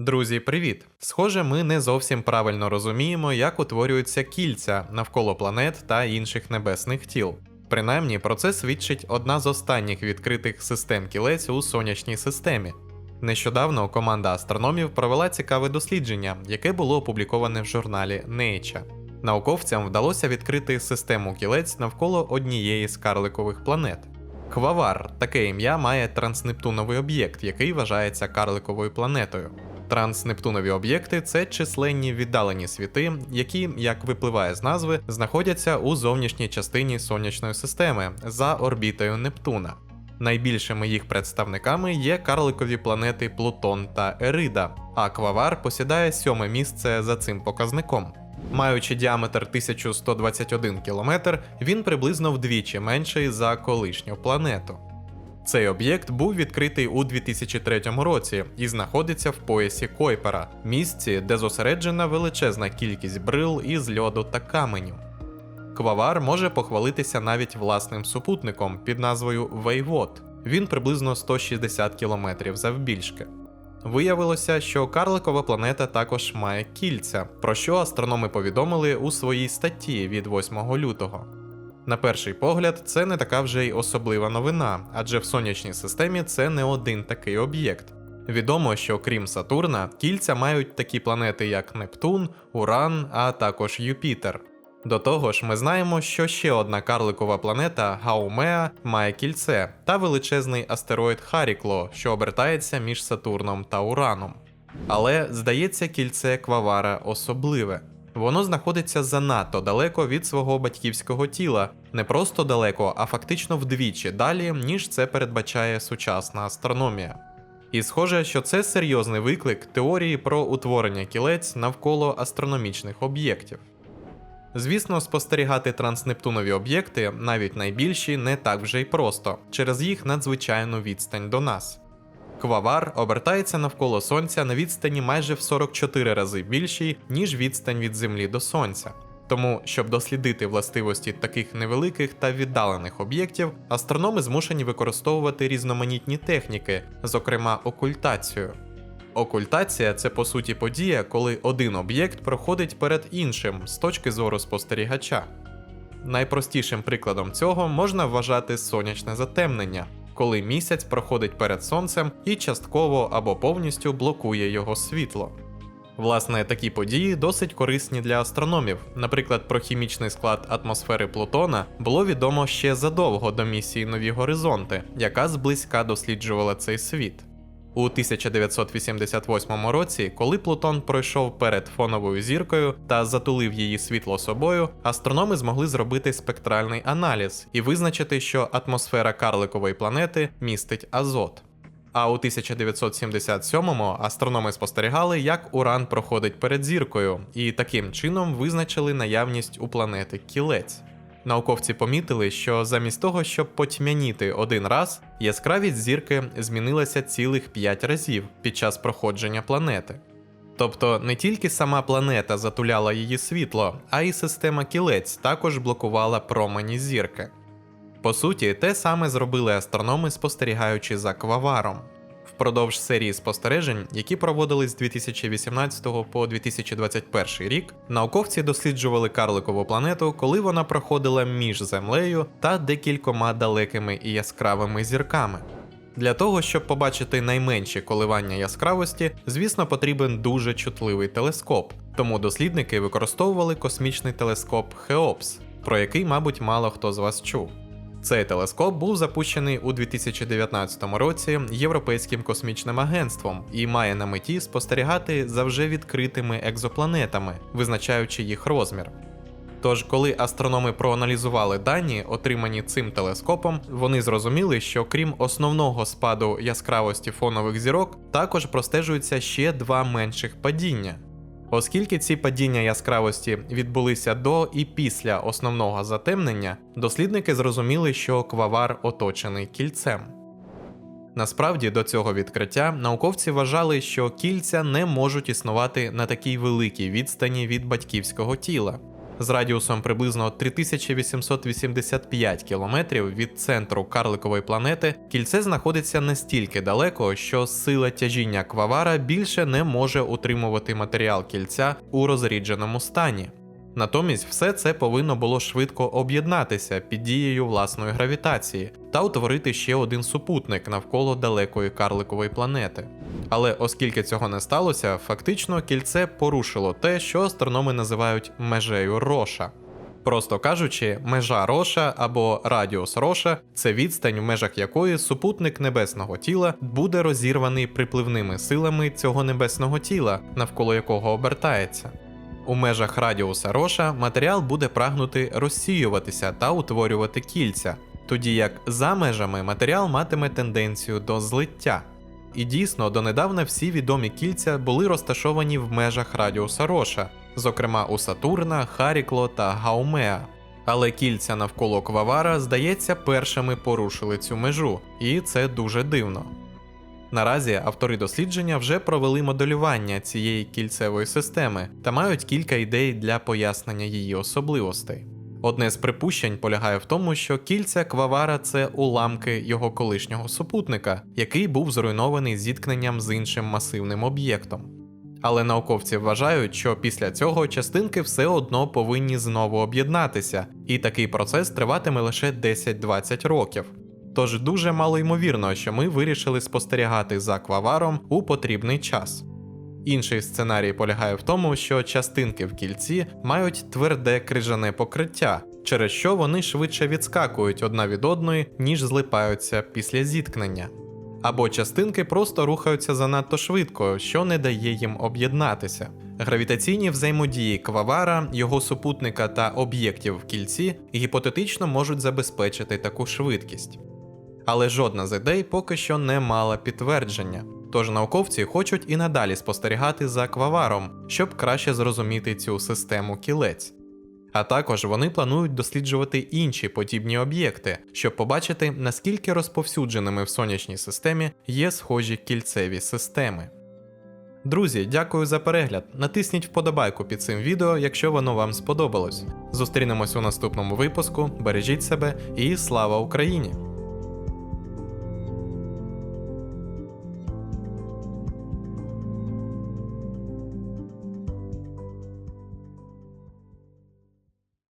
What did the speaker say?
Друзі, привіт! Схоже, ми не зовсім правильно розуміємо, як утворюються кільця навколо планет та інших небесних тіл. Принаймні, про це свідчить одна з останніх відкритих систем кілець у сонячній системі. Нещодавно команда астрономів провела цікаве дослідження, яке було опубліковане в журналі Nature. Науковцям вдалося відкрити систему кілець навколо однієї з карликових планет. Квавар таке ім'я має транснептуновий об'єкт, який вважається карликовою планетою. Транснептунові об'єкти це численні віддалені світи, які, як випливає з назви, знаходяться у зовнішній частині сонячної системи за орбітою Нептуна. Найбільшими їх представниками є карликові планети Плутон та Ерида, а Квавар посідає сьоме місце за цим показником. Маючи діаметр 1121 км, він приблизно вдвічі менший за колишню планету. Цей об'єкт був відкритий у 2003 році і знаходиться в поясі Койпера, місці, де зосереджена величезна кількість брил із льоду та каменю. Квавар може похвалитися навіть власним супутником під назвою Вейвот. Він приблизно 160 км завбільшки. Виявилося, що карликова планета також має кільця, про що астрономи повідомили у своїй статті від 8 лютого. На перший погляд, це не така вже й особлива новина, адже в сонячній системі це не один такий об'єкт. Відомо, що крім Сатурна, кільця мають такі планети, як Нептун, Уран, а також Юпітер. До того ж, ми знаємо, що ще одна карликова планета Гаумеа має кільце та величезний астероїд Харікло, що обертається між Сатурном та Ураном. Але, здається, кільце Квавара особливе. Воно знаходиться занадто далеко від свого батьківського тіла, не просто далеко, а фактично вдвічі далі, ніж це передбачає сучасна астрономія. І схоже, що це серйозний виклик теорії про утворення кілець навколо астрономічних об'єктів. Звісно, спостерігати транснептунові об'єкти, навіть найбільші, не так вже й просто через їх надзвичайну відстань до нас. Квавар обертається навколо Сонця на відстані майже в 44 рази більшій, ніж відстань від Землі до Сонця. Тому, щоб дослідити властивості таких невеликих та віддалених об'єктів, астрономи змушені використовувати різноманітні техніки, зокрема окультацію. Окультація це по суті подія, коли один об'єкт проходить перед іншим з точки зору спостерігача. Найпростішим прикладом цього можна вважати сонячне затемнення, коли місяць проходить перед сонцем і частково або повністю блокує його світло. Власне, такі події досить корисні для астрономів. Наприклад, про хімічний склад атмосфери Плутона було відомо ще задовго до місії Нові Горизонти, яка зблизька досліджувала цей світ. У 1988 році, коли Плутон пройшов перед фоновою зіркою та затулив її світло собою, астрономи змогли зробити спектральний аналіз і визначити, що атмосфера карликової планети містить азот. А у 1977-му астрономи спостерігали, як Уран проходить перед зіркою, і таким чином визначили наявність у планети кілець. Науковці помітили, що замість того, щоб потьмяніти один раз, яскравість зірки змінилася цілих 5 разів під час проходження планети. Тобто не тільки сама планета затуляла її світло, а й система кілець також блокувала промені зірки. По суті, те саме зробили астрономи, спостерігаючи за кваваром. Впродовж серії спостережень, які проводились з 2018 по 2021 рік, науковці досліджували карликову планету, коли вона проходила між Землею та декількома далекими і яскравими зірками. Для того, щоб побачити найменші коливання яскравості, звісно, потрібен дуже чутливий телескоп, тому дослідники використовували космічний телескоп Хеопс, про який, мабуть, мало хто з вас чув. Цей телескоп був запущений у 2019 році Європейським космічним агентством і має на меті спостерігати за вже відкритими екзопланетами, визначаючи їх розмір. Тож, коли астрономи проаналізували дані, отримані цим телескопом, вони зрозуміли, що крім основного спаду яскравості фонових зірок, також простежуються ще два менших падіння. Оскільки ці падіння яскравості відбулися до і після основного затемнення, дослідники зрозуміли, що квавар оточений кільцем. Насправді до цього відкриття науковці вважали, що кільця не можуть існувати на такій великій відстані від батьківського тіла. З радіусом приблизно 3885 км від центру карликової планети, кільце знаходиться настільки далеко, що сила тяжіння квавара більше не може утримувати матеріал кільця у розрідженому стані. Натомість все це повинно було швидко об'єднатися під дією власної гравітації та утворити ще один супутник навколо далекої карликової планети. Але оскільки цього не сталося, фактично кільце порушило те, що астрономи називають межею Роша. Просто кажучи, межа Роша або радіус Роша це відстань, в межах якої супутник небесного тіла буде розірваний припливними силами цього небесного тіла, навколо якого обертається. У межах радіуса Роша матеріал буде прагнути розсіюватися та утворювати кільця, тоді як за межами матеріал матиме тенденцію до злиття. І дійсно, донедавна всі відомі кільця були розташовані в межах радіуса Роша, зокрема у Сатурна, Харікло та Гаумеа. Але кільця навколо Квавара, здається, першими порушили цю межу, і це дуже дивно. Наразі автори дослідження вже провели моделювання цієї кільцевої системи та мають кілька ідей для пояснення її особливостей. Одне з припущень полягає в тому, що кільця Квавара це уламки його колишнього супутника, який був зруйнований зіткненням з іншим масивним об'єктом. Але науковці вважають, що після цього частинки все одно повинні знову об'єднатися, і такий процес триватиме лише 10-20 років. Тож дуже мало ймовірно, що ми вирішили спостерігати за кваваром у потрібний час. Інший сценарій полягає в тому, що частинки в кільці мають тверде крижане покриття, через що вони швидше відскакують одна від одної, ніж злипаються після зіткнення. Або частинки просто рухаються занадто швидко, що не дає їм об'єднатися. Гравітаційні взаємодії квавара, його супутника та об'єктів в кільці гіпотетично можуть забезпечити таку швидкість. Але жодна з ідей поки що не мала підтвердження. Тож науковці хочуть і надалі спостерігати за кваваром, щоб краще зрозуміти цю систему кілець. А також вони планують досліджувати інші подібні об'єкти, щоб побачити, наскільки розповсюдженими в сонячній системі є схожі кільцеві системи. Друзі, дякую за перегляд. Натисніть вподобайку під цим відео, якщо воно вам сподобалось. Зустрінемось у наступному випуску. Бережіть себе і слава Україні!